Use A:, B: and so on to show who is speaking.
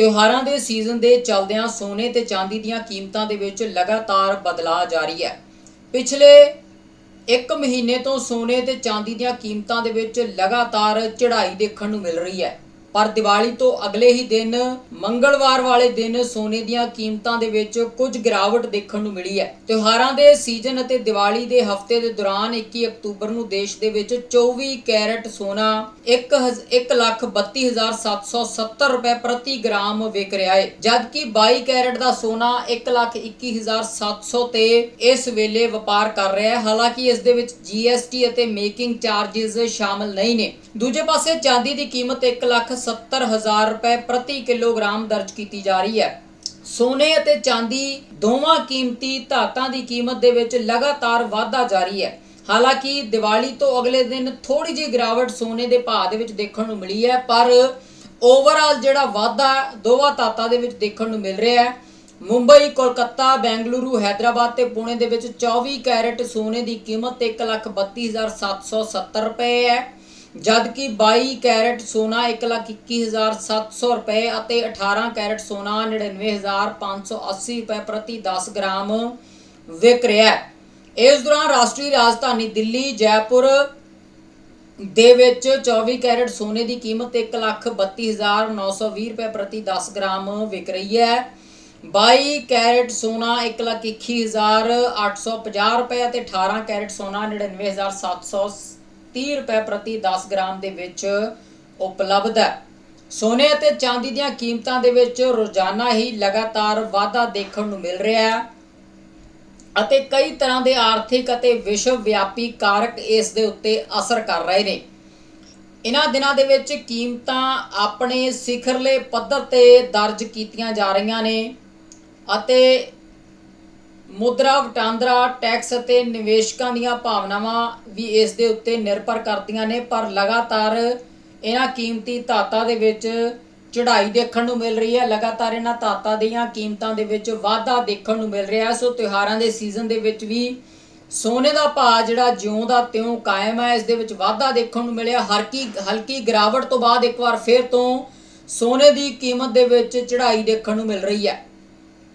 A: ਤਿਉਹਾਰਾਂ ਦੇ ਸੀਜ਼ਨ ਦੇ ਚੱਲਦਿਆਂ ਸੋਨੇ ਤੇ ਚਾਂਦੀ ਦੀਆਂ ਕੀਮਤਾਂ ਦੇ ਵਿੱਚ ਲਗਾਤਾਰ ਬਦਲਾਅ ਜਾਰੀ ਹੈ। ਪਿਛਲੇ ਇੱਕ ਮਹੀਨੇ ਤੋਂ ਸੋਨੇ ਤੇ ਚਾਂਦੀ ਦੀਆਂ ਕੀਮਤਾਂ ਦੇ ਵਿੱਚ ਲਗਾਤਾਰ ਚੜ੍ਹਾਈ ਦੇਖਣ ਨੂੰ ਮਿਲ ਰਹੀ ਹੈ। ਪਰ ਦੀਵਾਲੀ ਤੋਂ ਅਗਲੇ ਹੀ ਦਿਨ, ਮੰਗਲਵਾਰ ਵਾਲੇ ਦਿਨ ਸੋਨੇ ਦੀਆਂ ਕੀਮਤਾਂ ਦੇ ਵਿੱਚ ਕੁਝ ਗਿਰਾਵਟ ਦੇਖਣ ਨੂੰ ਮਿਲੀ ਹੈ। ਤਿਉਹਾਰਾਂ ਦੇ ਸੀਜ਼ਨ ਅਤੇ ਦੀਵਾਲੀ ਦੇ ਹਫ਼ਤੇ ਦੇ ਦੌਰਾਨ 21 ਅਕਤੂਬਰ ਨੂੰ ਦੇਸ਼ ਦੇ ਵਿੱਚ 24 ਕੈਰਟ ਸੋਨਾ 132770 ਰੁਪਏ ਪ੍ਰਤੀ ਗ੍ਰਾਮ ਵਿਕ ਰਿਹਾ ਹੈ। ਜਦਕਿ 22 ਕੈਰਟ ਦਾ ਸੋਨਾ 121700 ਤੇ ਇਸ ਵੇਲੇ ਵਪਾਰ ਕਰ ਰਿਹਾ ਹੈ। ਹਾਲਾਂਕਿ ਇਸ ਦੇ ਵਿੱਚ GST ਅਤੇ ਮੇਕਿੰਗ ਚਾਰजेस ਸ਼ਾਮਲ ਨਹੀਂ ਨੇ। ਦੂਜੇ ਪਾਸੇ ਚਾਂਦੀ ਦੀ ਕੀਮਤ 170000 ਰੁਪਏ ਪ੍ਰਤੀ ਕਿਲੋਗ੍ਰਾਮ ਦਰਜ ਕੀਤੀ ਜਾ ਰਹੀ ਹੈ। ਸੋਨੇ ਅਤੇ ਚਾਂਦੀ ਦੋਵਾਂ ਕੀਮਤੀ ਧਾਤਾਂ ਦੀ ਕੀਮਤ ਦੇ ਵਿੱਚ ਲਗਾਤਾਰ ਵਾਧਾ ਜਾਰੀ ਹੈ। ਹਾਲਾਂਕਿ ਦੀਵਾਲੀ ਤੋਂ ਅਗਲੇ ਦਿਨ ਥੋੜੀ ਜਿਹੀ ਗਿਰਾਵਟ ਸੋਨੇ ਦੇ ਭਾਅ ਦੇ ਵਿੱਚ ਦੇਖਣ ਨੂੰ ਮਿਲੀ ਹੈ, ਪਰ ਓਵਰਆਲ ਜਿਹੜਾ ਵਾਧਾ ਦੋਵਾਂ ਧਾਤਾਂ ਦੇ ਵਿੱਚ ਦੇਖਣ ਨੂੰ ਮਿਲ ਰਿਹਾ ਹੈ। ਮੁੰਬਈ, ਕੋਲਕਾਤਾ, ਬੈਂਗਲੁਰੂ, ਹੈਦਰਾਬਾਦ ਤੇ ਪੁਣੇ ਦੇ ਵਿੱਚ 24 ਕੈਰਟ ਸੋਨੇ ਦੀ ਕੀਮਤ 132770 ਰੁਪਏ ਹੈ। ਜਦਕਿ 22 ਕੈਰਟ ਸੋਨਾ 121700 ਰੁਪਏ ਅਤੇ 18 ਕੈਰਟ ਸੋਨਾ 99580 ਰੁਪਏ ਪ੍ਰਤੀ 10 ਗ੍ਰਾਮ ਵਿਕ ਰਿਹਾ ਹੈ। ਇਸ ਦੌਰਾਨ ਰਾਸ਼ਟਰੀ ਰਾਜਧਾਨੀ ਦਿੱਲੀ, ਜੈਪੁਰ ਦੇ ਵਿੱਚ 24 ਕੈਰਟ ਸੋਨੇ ਦੀ ਕੀਮਤ 132920 ਰੁਪਏ ਪ੍ਰਤੀ 10 ਗ੍ਰਾਮ ਵਿਕ ਰਹੀ ਹੈ। 22 ਕੈਰਟ ਸੋਨਾ 121850 ਰੁਪਏ ਅਤੇ 18 ਕੈਰਟ ਸੋਨਾ 99730 ਰੁਪਏ ਪ੍ਰਤੀ 10 ਗ੍ਰਾਮ ਦੇ ਵਿੱਚ ਉਪਲਬਧ ਹੈ। ਸੋਨੇ ਅਤੇ ਚਾਂਦੀ ਦੀਆਂ ਕੀਮਤਾਂ ਦੇ ਵਿੱਚ ਰੋਜ਼ਾਨਾ ਹੀ ਲਗਾਤਾਰ ਵਾਧਾ ਦੇਖਣ ਨੂੰ ਮਿਲ ਰਿਹਾ ਹੈ ਅਤੇ ਕਈ ਤਰ੍ਹਾਂ ਦੇ ਆਰਥਿਕ ਅਤੇ ਵਿਸ਼ਵ ਵਿਆਪੀ ਕਾਰਕ ਇਸ ਦੇ ਉੱਤੇ ਅਸਰ ਕਰ ਰਹੇ ਨੇ। ਇਹਨਾਂ ਦਿਨਾਂ ਦੇ ਵਿੱਚ ਕੀਮਤਾਂ ਆਪਣੇ ਸਿਖਰਲੇ ਪੱਧਰ ਤੇ ਦਰਜ ਕੀਤੀਆਂ ਜਾ ਰਹੀਆਂ ਨੇ ਅਤੇ ਮੁਦਰਾ ਵਟਾਂਦਰਾ, ਟੈਕਸ ਅਤੇ ਨਿਵੇਸ਼ਕਾਂ ਦੀਆਂ ਭਾਵਨਾਵਾਂ ਵੀ ਇਸ ਦੇ ਉੱਤੇ ਨਿਰਭਰ ਕਰਦੀਆਂ ਨੇ, ਪਰ ਲਗਾਤਾਰ ਇਹਨਾਂ ਕੀਮਤੀ ਧਾਤਾਂ ਦੇ ਵਿੱਚ ਚੜ੍ਹਾਈ ਦੇਖਣ ਨੂੰ ਮਿਲ ਰਹੀ ਹੈ। ਲਗਾਤਾਰ ਇਹਨਾਂ ਧਾਤਾਂ ਦੀਆਂ ਕੀਮਤਾਂ ਦੇ ਵਿੱਚ ਵਾਧਾ ਦੇਖਣ ਨੂੰ ਮਿਲ ਰਿਹਾ ਸੋ ਤਿਉਹਾਰਾਂ ਦੇ ਸੀਜ਼ਨ ਦੇ ਵਿੱਚ ਵੀ ਸੋਨੇ ਦਾ ਭਾਅ ਜਿਹੜਾ ਜਿਉਂ ਦਾ ਤਿਉਂ ਕਾਇਮ ਹੈ, ਇਸ ਦੇ ਵਿੱਚ ਵਾਧਾ ਦੇਖਣ ਨੂੰ ਮਿਲਿਆ। ਹਲਕੀ ਹਲਕੀ ਗਿਰਾਵਟ ਤੋਂ ਬਾਅਦ ਇੱਕ ਵਾਰ ਫਿਰ ਤੋਂ ਸੋਨੇ ਦੀ ਕੀਮਤ ਦੇ ਵਿੱਚ ਚੜ੍ਹਾਈ ਦੇਖਣ ਨੂੰ ਮਿਲ ਰਹੀ ਹੈ।